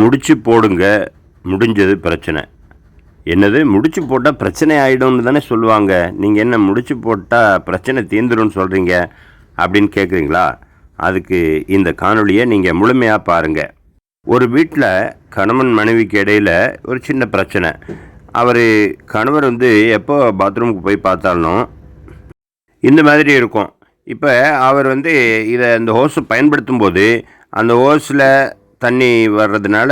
முடிச்சு போடுங்க முடிஞ்சது பிரச்சனை. என்னது? முடிச்சு போட்டால் பிரச்சனை ஆகிடும்னு தானே சொல்லுவாங்க. நீங்கள் என்ன முடிச்சு போட்டால் பிரச்சனை தீர்ந்துடும் சொல்கிறீங்க அப்படின்னு கேட்குறீங்களா அதுக்கு இந்த காணொலியை நீங்கள் முழுமையாக பாருங்கள் ஒரு வீட்டில் கணவன் மனைவிக்கு இடையில் ஒரு சின்ன பிரச்சனை. அவர் கணவர் வந்து எப்போ பாத்ரூமுக்கு போய் பார்த்தாலும் இந்த மாதிரி இருக்கும். இப்போ அவர் வந்து இதை இந்த ஹோஸை பயன்படுத்தும் போது அந்த ஹோஸில் தண்ணி வர்றதுனால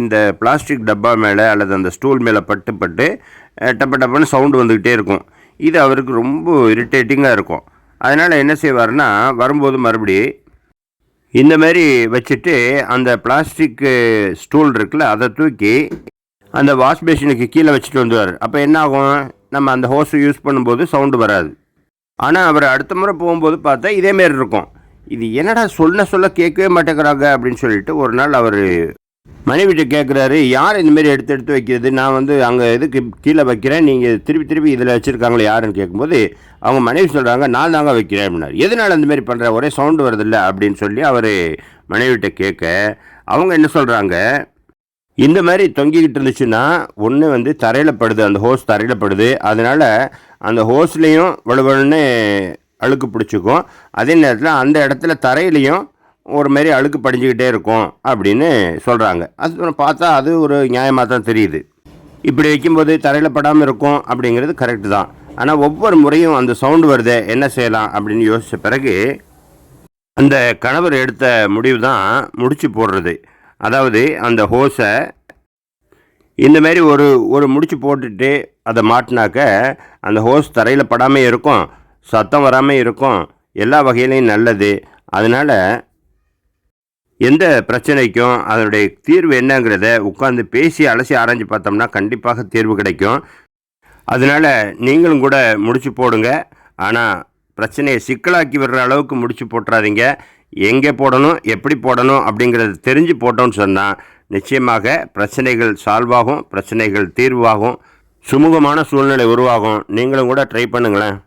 இந்த பிளாஸ்டிக் டப்பா மேலே அல்லது அந்த ஸ்டூல் மேலே பட்டு பட்டு டப்ப டப்பன்னு சவுண்டு வந்துக்கிட்டே இருக்கும். இது அவருக்கு ரொம்ப இரிட்டேட்டிங்காக இருக்கும். அதனால் என்ன செய்வார்னா வரும்போது மறுபடி இந்த மாதிரி வச்சுட்டு அந்த பிளாஸ்டிக்கு ஸ்டூல் இருக்குல்ல அதை தூக்கி அந்த வாஷ் பேஷனுக்கு கீழே வச்சுட்டு வந்துடுவார் அப்போ என்ன ஆகும்? நம்ம அந்த ஹோஸை யூஸ் பண்ணும்போது சவுண்டு வராது. ஆனால் அவர் அடுத்த முறை போகும்போது பார்த்தா இதேமாரி இருக்கும். இது என்னடா சொல்ல சொல்ல கேட்கவே மாட்டேங்கிறாங்க அப்படின்னு சொல்லிட்டு ஒரு நாள் அவர் மனைவிட்ட கேட்குறாரு யார் இந்தமாரி எடுத்து எடுத்து வைக்கிறது? நான் வந்து அங்கே இதுக்கு கீழே வைக்கிறேன்? நீங்கள் திருப்பி திருப்பி இதில் வச்சுருக்காங்களே யாருன்னு கேட்கும்போது அவங்க மனைவி சொல்கிறாங்க நான் தாங்க வைக்கிறேன் அப்படின்னாரு. எதனால் அந்த பண்ணுற ஒரே சவுண்டு வருதில்ல அப்படின்னு சொல்லி அவர் மனைவிட்ட கேட்க அவங்க என்ன சொல்கிறாங்க இந்த மாதிரி தொங்கிக்கிட்டு இருந்துச்சுன்னா ஒன்று வந்து தரையில் படுது அந்த ஹோஸ் தரையில் படுது. அதனால் அந்த ஹோஸ்லேயும் வலுவலுன்னு அழுக்கு பிடிச்சிக்கும். அதே நேரத்தில் அந்த இடத்துல தரையிலையும் ஒரு மாரி அழுக்கு படிஞ்சுக்கிட்டே இருக்கும் அப்படின்னு சொல்கிறாங்க அது பார்த்தா அது ஒரு நியாயமாக தான் தெரியுது. இப்படி வைக்கும்போது தரையில் படாமல் இருக்கும் அப்படிங்கிறது கரெக்டு தான். ஆனால் ஒவ்வொரு முறையும் அந்த சவுண்டு வருதே என்ன செய்யலாம் அப்படின்னு யோசித்த பிறகு அந்த கணவர் எடுத்த முடிவு தான் முடிச்சு போடுறது. அதாவது அந்த ஹோஸை இந்த மாதிரி ஒரு ஒரு முடிச்சு போட்டுட்டு அதை மாட்டினாக்க அந்த ஹோஸ் தரையில் படாமல் இருக்கும். சத்தம் வராமல் இருக்கும். எல்லா வகையிலையும் நல்லது. அதனால் எந்த பிரச்சனைக்கும் அதனுடைய தீர்வு என்னங்கிறத உட்காந்து பேசி அலசி ஆராய்ஞ்சு பார்த்தோம்னா கண்டிப்பாக தீர்வு கிடைக்கும். அதனால் நீங்களும் கூட முடிச்சு போடுங்க. ஆனால் பிரச்சனையை சிக்கலாக்கி விடுற அளவுக்கு முடிச்சு போட்டுறாதீங்க. எங்கே போடணும் எப்படி போடணும் அப்படிங்கிறத தெரிஞ்சு போட்டோம்னு சொன்னால் நிச்சயமாக பிரச்சனைகள் சால்வ் ஆகும் பிரச்சனைகள் தீர்வாகும். சுமூகமான சூழ்நிலை உருவாகும். நீங்களும் கூட ட்ரை பண்ணுங்களேன்.